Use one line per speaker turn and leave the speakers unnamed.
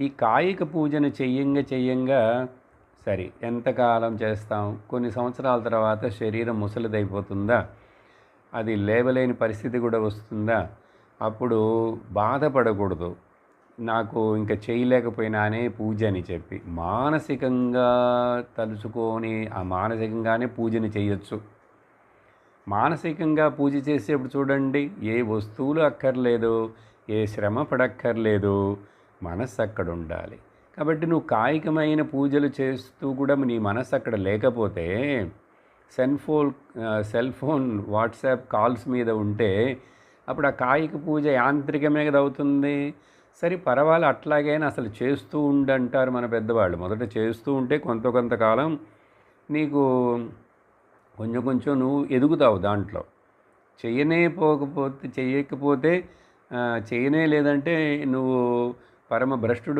ఈ కాయిక పూజను చెయ్యంగా చెయ్యంగా సరే ఎంతకాలం చేస్తాం? కొన్ని సంవత్సరాల తర్వాత శరీరం ముసలిదైపోతుందా? అది లేవలేని పరిస్థితి కూడా వస్తుందా? అప్పుడు బాధపడకూడదు. నాకు ఇంకా చేయలేకపోయినానే పూజ అని చెప్పి మానసికంగా తలుచుకొని ఆ మానసికంగానే పూజని చేయొచ్చు మానసికంగా పూజ చేసేప్పుడు చూడండి ఏ వస్తువులు అక్కర్లేదు ఏ శ్రమ పడక్కర్లేదు మనస్సు అక్కడ ఉండాలి కాబట్టి నువ్వు కాయికమైన పూజలు చేస్తూ కూడా నీ మనస్సు అక్కడ లేకపోతే cell phone cell phone WhatsApp calls మీద ఉంటే అప్పుడు ఆ కాయిక పూజ యాంత్రికమే కదా అవుతుంది. సరే పర్వాలే అట్లాగైనా అసలు చేస్తూ ఉండంటారు మన పెద్దవాళ్ళు. మొదట చేస్తూ ఉంటే కొంత కొంతకాలం నీకు కొంచెం కొంచెం నువ్వు ఎదుగుతావు దాంట్లో. చేయనే పోకపోతే చేయకపోతే చేయనే లేదంటే నువ్వు పరమ భ్రష్టుడు